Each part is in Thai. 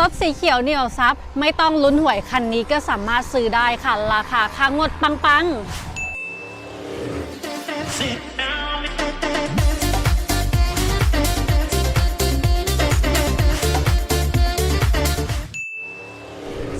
รถสีเขียวเหนียวซับไม่ต้องลุ้นหวยคันนี้ก็สามารถซื้อได้ค่ะ ราคาค่างวดปังๆ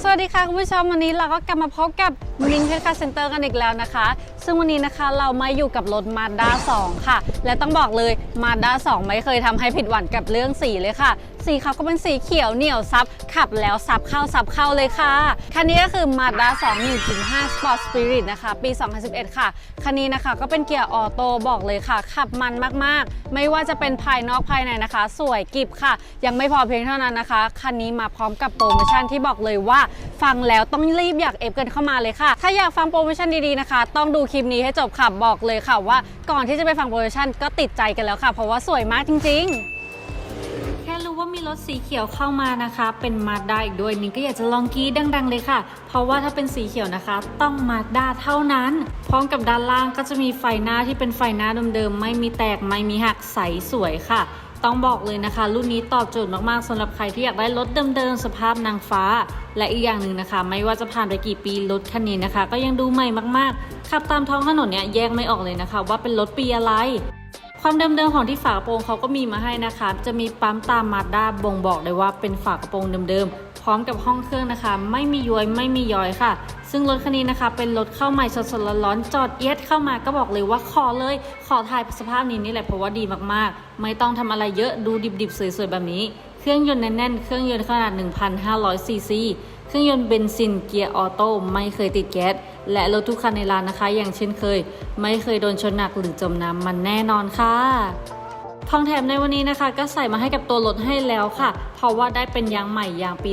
สวัสดีค่ะ คุณผู้ชมวันนี้เราก็กลับมาพบกับ มิงเพชรคาเซ็นเตอร์กันอีกแล้วนะคะ ซึ่งวันนี้นะคะเรามาอยู่กับรถมาด้า2ค่ะ และต้องบอกเลยมาด้า2ไม่เคยทำให้ผิดหวังกับเรื่องสีเลยค่ะ สีเขาก็เป็นสีเขียวเหนียวซับ ขับแล้วซับเข้าซับเข้าเลยค่ะ คันนี้ก็คือมาด้า2 1.5 Sport Spirit นะคะ ปี 2011 ค่ะ คันนี้นะคะก็เป็นเกียร์ออโต้บอกเลยค่ะ ขับมันมากๆ ไม่ว่าจะเป็นภายนอกภายในนะคะ สวยกิบค่ะ ยังไม่พอเพียงเท่านั้นนะคะ คันนี้มาพร้อมกับโปรโมชั่นที่บอกเลยว่า ฟังแล้วต้องรีบอยากเอฟกันเข้ามาเลยค่ะถ้าอยากฟังโปรโมชั่นดีๆนะคะ ต้องดูคลิปนี้ให้จบค่ะบอกเลยค่ะว่าก่อนที่จะไปฟังโปรโมชั่นก็ติดใจกันแล้วค่ะ เพราะว่าสวยมากจริง ๆ แค่รู้ว่ามีรถสีเขียวเข้ามานะคะ เป็นมาด้าอีกด้วยนิ้งก็อยากจะลองกรีดดัง ๆ เลยค่ะ เพราะว่าถ้าเป็นสีเขียวนะคะ ต้องมาด้าเท่านั้น พร้อมกับด้านล่างก็จะมีไฟหน้าที่เป็นไฟหน้าเดิมๆไม่มีแตกไม่มีหักใสสวยค่ะ ต้องบอกเลยนะคะ รุ่นนี้ตอบโจทย์มากๆสำหรับใครที่อยากได้รถเดิมๆสภาพนางฟ้า และอีกอย่างหนึ่งนะคะ ไม่ว่าจะผ่านไปกี่ปีรถคันนี้นะคะ ก็ยังดูใหม่มากๆ ขับตามท้องถนนเนี่ยแยกไม่ออกเลยนะคะ ว่าเป็นรถปีอะไรความเดิมๆของที่ฝากระโปรงเขาก็มีมาให้นะคะ จะมีปั๊มตามมาด้าบ่งบอกเลยว่าเป็นฝากระโปรงเดิมๆ พร้อมกับห้องเครื่องนะคะ ไม่มีย้อยไม่มีย้อยค่ะ ซึ่งรถคันนี้นะคะ เป็นรถเข้าใหม่สดๆร้อนๆจอดเอียดเข้ามาก็บอกเลยว่าขอเลยขอถ่ายสภาพนี้นี่แหละเพราะว่าดีมากๆ ไม่ต้องทำอะไรเยอะดูดิบๆ สวยๆ แบบนี้ เครื่องยนต์แน่นๆ เครื่องยนต์ขนาด 1,500ซีซีเครื่องยนต์เบนซินเกียร์ออโต้ไม่เคยติดแก๊สและรถทุกคันในร้านนะคะ อย่างเช่นเคย ไม่เคยโดนชนหนักหรือจมน้ำมันแน่นอนค่ะ ทองแถมในวันนี้นะคะ ก็ใส่มาให้กับตัวรถให้แล้วค่ะ เพราะว่าได้เป็นยางใหม่ยางปี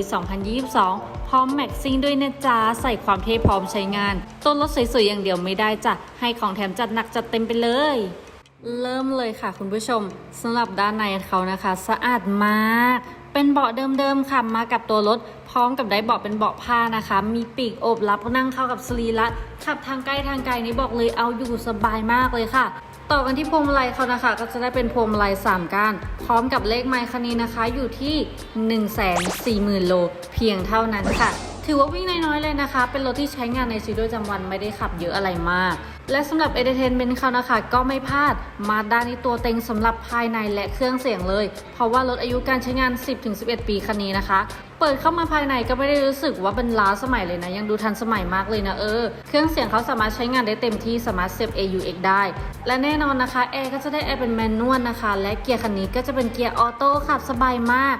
2022 พร้อมแม็กซิ่งด้วยนะจ๊ะ ใส่ความเท่พร้อมใช้งาน ตัวรถสวยๆอย่างเดียวไม่ได้จ้ะ ให้ของแถมจัดหนักจัดเต็มไปเลย เริ่มเลยค่ะคุณผู้ชมสำหรับด้านในเขานะคะ สะอาดมาก เป็นเบาะเดิมๆค่ะมากับตัวรถพร้อมกับได้เบาะเป็นเบาะผ้านะคะ มีปีกโอบรับนั่งเข้ากับสรีระขับทางใกล้ทางไกลนี้บอกเลยเอาอยู่สบายมากเลยค่ะ ต่อกันที่พวงมาลัยเขานะคะ ก็จะได้เป็นพวงมาลัย3ก้าน พร้อมกับเลขไมค์คันนี้นะคะ อยู่ที่ 1 4 0 0 0 0 โล เพียงเท่านั้นค่ะ ถือว่าวิ่งน้อยๆเลยนะคะ เป็นรถที่ใช้งานในชีวิตประจำวันไม่ได้ขับเยอะอะไรมาก และสำหรับ Entertainment เขานะคะ ก็ไม่พลาดมาด้านนี้ตัวเต็งสำหรับภายในและเครื่องเสียงเลย เพราะว่ารถอายุการใช้งาน 10-11 ปีคันนี้นะคะ เปิดเข้ามาภายในก็ไม่ได้รู้สึกว่าเป็นล้าสมัยเลยนะ ยังดูทันสมัยมากเลยนะเออ เครื่องเสียงเขาสามารถใช้งานได้เต็มที่สามารถเซฟ AUX ได้ และแน่นอนนะคะแอร์ก็จะได้แอร์เป็นแมนนวลนะคะ และเกียร์คันนี้ก็จะเป็นเกียร์ออโต้ขับสบายมาก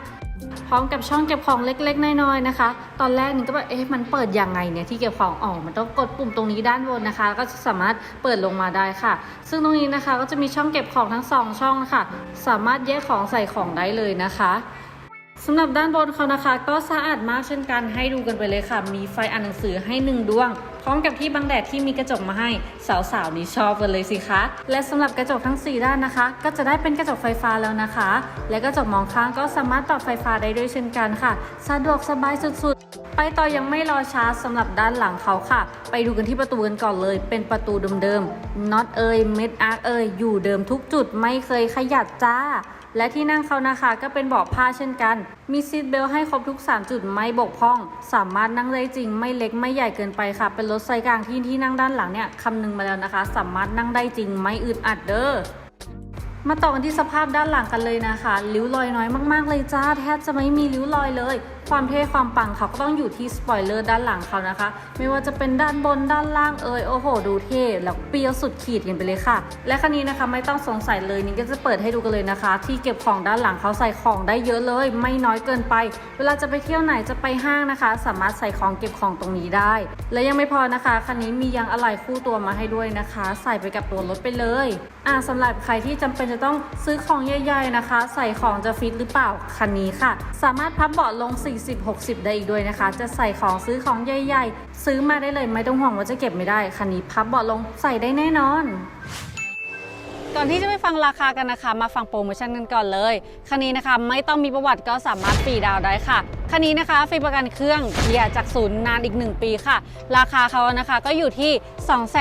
พร้อมกับช่องเก็บของเล็กๆ น้อยๆนะคะ ตอนแรกนี่ก็แบบเอ๊ะมันเปิดยังไงเนี่ยที่เก็บของออกมันต้องกดปุ่มตรงนี้ด้านบนนะคะ ก็จะสามารถเปิดลงมาได้ค่ะ ซึ่งตรงนี้นะคะก็จะมีช่องเก็บของทั้งสองช่องนะคะสามารถแยกของใส่ของได้เลยนะคะสำหรับด้านบนเขานะคะ ก็สะอาดมากเช่นกันให้ดูกันไปเลยค่ะ มีไฟอ่านหนังสือให้หนึ่งดวงพร้อมกับที่บังแดดที่มีกระจกมาให้สาวๆนี่ชอบกันเลยสิคะ และสำหรับกระจกทั้ง 4 ด้านนะคะ ก็จะได้เป็นกระจกไฟฟ้าแล้วนะคะ และกระจกมองข้างก็สามารถปรับไฟฟ้าได้ด้วยเช่นกันค่ะ สะดวกสบายสุดๆ ไปต่อยังไม่รอช้าสำหรับด้านหลังเขาค่ะ ไปดูกันที่ประตูกันก่อนเลย เป็นประตูเดิมๆน็อตเอยเม็ดอาร์คเอยอยู่เดิมทุกจุดไม่เคยขยับจ้าและที่นั่งเขานะคะก็เป็นเบาะผ้าเช่นกัน มีซีทเบลให้ครบทุก 3 จุดไม่บกพร่อง สามารถนั่งได้จริงไม่เล็กไม่ใหญ่เกินไปค่ะเป็นรถไซส์กลางที่ที่นั่งด้านหลังเนี่ยคำนึงมาแล้วนะคะ สามารถนั่งได้จริงไม่อึดอัดเด้อมาต่อกันที่สภาพด้านหลังกันเลยนะคะริ้วรอยน้อยมาก ๆ เลยจ้า แทบจะไม่มีริ้วรอยเลย ความเท่ความปังเขาก็ต้องอยู่ที่สปอยเลอร์ด้านหลังเขานะคะ ไม่ว่าจะเป็นด้านบนด้านล่างเอยโอ้โห ดูเท่แล้วเปรี้ยวสุดขีดกันไปเลยค่ะ และคันนี้นะคะไม่ต้องสงสัยเลยนี่ก็จะเปิดให้ดูกันเลยนะคะ ที่เก็บของด้านหลังเขาใส่ของได้เยอะเลย ไม่น้อยเกินไป เวลาจะไปเที่ยวไหนจะไปห้างนะคะ สามารถใส่ของเก็บของตรงนี้ได้ และยังไม่พอนะคะคันนี้มียางอะไหล่คู่ตัวมาให้ด้วยนะคะ ใส่ไปกับตัวรถไปเลย อ่าสำหรับใครที่จำเป็นจะต้องซื้อของใหญ่ๆนะคะ ใส่ของจะฟิตหรือเปล่าคันนี้ค่ะ สามารถพับเบาะลง 40-60 ได้อีกด้วยนะคะ จะใส่ของซื้อของใหญ่ๆ ซื้อมาได้เลยไม่ต้องห่วงว่าจะเก็บไม่ได้คันนี้พับเบาะลงใส่ได้แน่นอนก่อนที่จะไปฟังราคากันนะคะ มาฟังโปรโมชั่นกันก่อนเลย คันนี้นะคะไม่ต้องมีประวัติก็สามารถฟรีดาวได้ค่ะ คันนี้นะคะฟรีประกันเครื่องเกียร์จากศูนย์นานอีก 1 ปีค่ะ ราคาเขานะคะก็อยู่ที่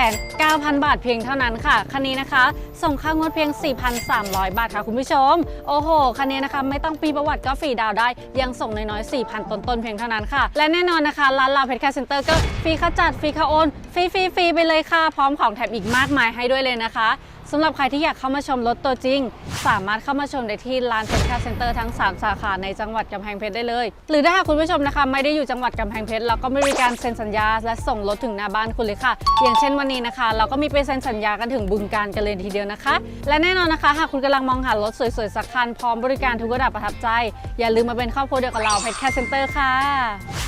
29,000 บาทเพียงเท่านั้นค่ะ คันนี้นะคะ ส่งค่างวดเพียง 4,300 บาทค่ะคุณผู้ชม โอ้โห คันนี้นะคะไม่ต้องปีประวัติก็ฟรีดาวได้ ยังส่งน้อยๆ 4,000 ต้นๆ เพียงเท่านั้นค่ะ และแน่นอนนะคะร้านลาวเพชรแคสเซ็นเตอร์ก็ฟรีค่าจัดฟรีค่าโอนฟรีฟรีฟรีไปเลยค่ะ พร้อมของแถมอีกมากมายให้ด้วยเลยนะคะ สำหรับใครที่อยากเข้ามาชมรถตัวจริง สามารถเข้ามาชมได้ที่ลานเพชรแคสเซ็นเตอร์ทั้ง 3 สาขาในจังหวัดกำแพงเพชรได้เลย หรือถ้าหากคุณผู้ชมนะคะไม่ได้อยู่จังหวัดกำแพงเพชรเราก็ไม่มีการเซ็นสัญญา และส่งรถถึงหน้าบ้านคุณเลยค่ะ อย่างเช่นวันนี้นะคะ เราก็มีไปเซ็นสัญญากันถึงบึงการกันเลยทีเดียวนะคะ และแน่นอนนะคะ หากคุณกำลังมองหารถสวยๆสักคันพร้อมบริการทุกระดับประทับใจ อย่าลืมมาเป็นครอบครัวเดียวกับเราเพชรแคสเซ็นเตอร์ค่ะ